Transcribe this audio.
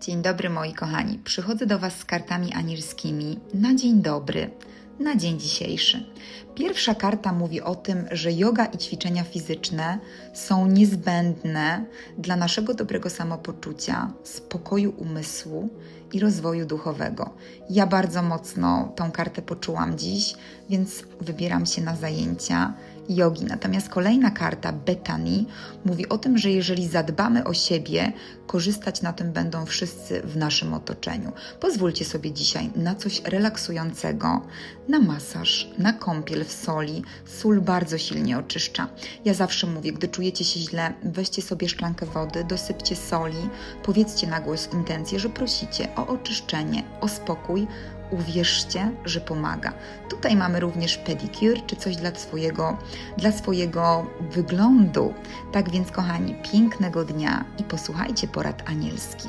Dzień dobry moi kochani. Przychodzę do Was z kartami anielskimi na dzień dobry, na dzień dzisiejszy. Pierwsza karta mówi o tym, że yoga i ćwiczenia fizyczne są niezbędne dla naszego dobrego samopoczucia, spokoju umysłu i rozwoju duchowego. Ja bardzo mocno tą kartę poczułam dziś, więc wybieram się na zajęcia jogi. Natomiast kolejna karta, Betani, mówi o tym, że jeżeli zadbamy o siebie, korzystać na tym będą wszyscy w naszym otoczeniu. Pozwólcie sobie dzisiaj na coś relaksującego, na masaż, na kąpiel w soli. Sól bardzo silnie oczyszcza. Ja zawsze mówię, gdy czujecie się źle, weźcie sobie szklankę wody, dosypcie soli, powiedzcie na głos intencję, że prosicie o oczyszczenie, o spokój, uwierzcie, że pomaga. Tutaj mamy również pedicure, czy coś dla swojego, dla swojego wyglądu. Tak więc, kochani, pięknego dnia i posłuchajcie porad anielskich.